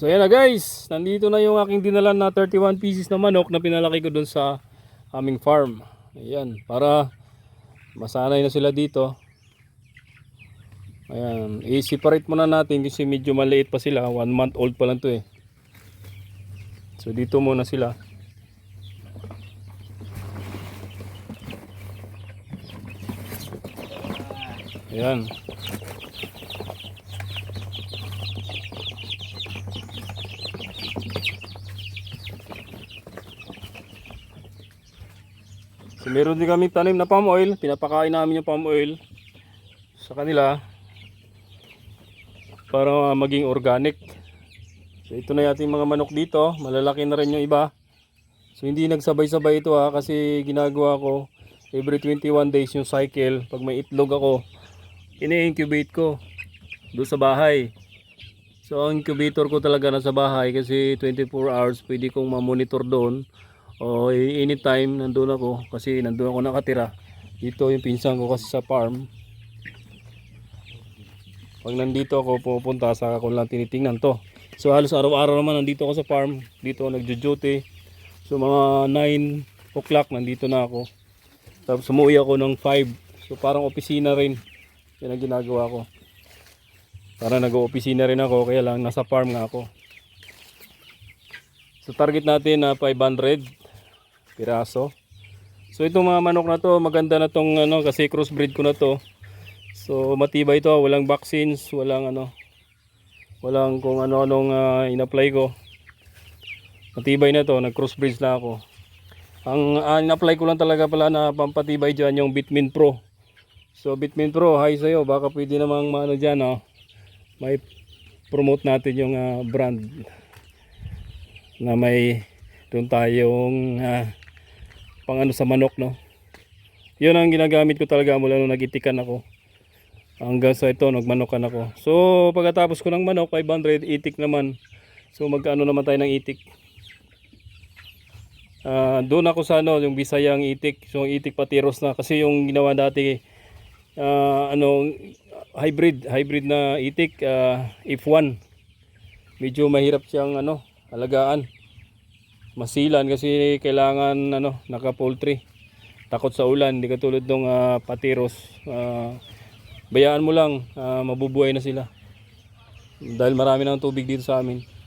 So yan na guys, nandito na yung aking dinalan na 31 pieces na manok na pinalaki ko dun sa aming farm. Ayan, para masanay na sila dito. Ayan, i-separate muna natin kasi medyo maliit pa sila. One month old pa lang to eh. So dito muna sila. Ayan. So meron din kami tanim na palm oil. Pinapakain namin yung palm oil sa kanila para maging organic. So ito na yating mga manok dito. Malalaki na rin yung iba. So hindi nagsabay-sabay ito ha kasi ginagawa ko every 21 days yung cycle. Pag may itlog ako, ini-incubate ko doon sa bahay. So ang incubator ko talaga nasa bahay kasi 24 hours pwede kong ma-monitor doon. O anytime nandun ako kasi nandun ako nakatira. Dito yung pinsan ko kasi sa farm. Pag nandito ako pupunta sa ako lang tinitingnan to. So halos araw-araw naman nandito ako sa farm. Dito ako nagjo-duty. So mga 9 o'clock nandito na ako. Tapos umuwi ako ng 5. So parang opisina rin. Yan ang ginagawa ko. Para nag-opisina rin ako kaya lang nasa farm nga ako. So target natin na 500 piraso. So itong mga manok na to, maganda na tong ano kasi crossbreed ko na to. So matibay to, walang vaccines, walang ano walang kung ano-anong uh, in-apply ko. Matibay na to, nag-crossbreed na ako. Ang uh, in-apply ko lang talaga pala na pampatibay diyan yung Bitmin Pro. So Bitmin Pro, hi sa iyo, baka pwede namang maano diyan, oh. May promote natin yung ah, brand na may doon tayong ah, pang ano sa manok no. Yun ang ginagamit ko talaga mula nung nagitikan ako. Hanggang sa ito nagmanokan ako. So pagkatapos ko ng manok 500 itik naman. So magkano naman tayo ng itik? Ah, doon ako sa ano yung Bisayang itik. So itik patiros na kasi yung ginawa dati ah, ano hybrid hybrid na itik ah, F1. Medyo mahirap siyang ano alagaan masilan kasi kailangan ano naka poultry takot sa ulan hindi katulad ng patiros. Ah, bayaan mo lang ah, mabubuhay na sila. Dahil marami ng tubig dito sa amin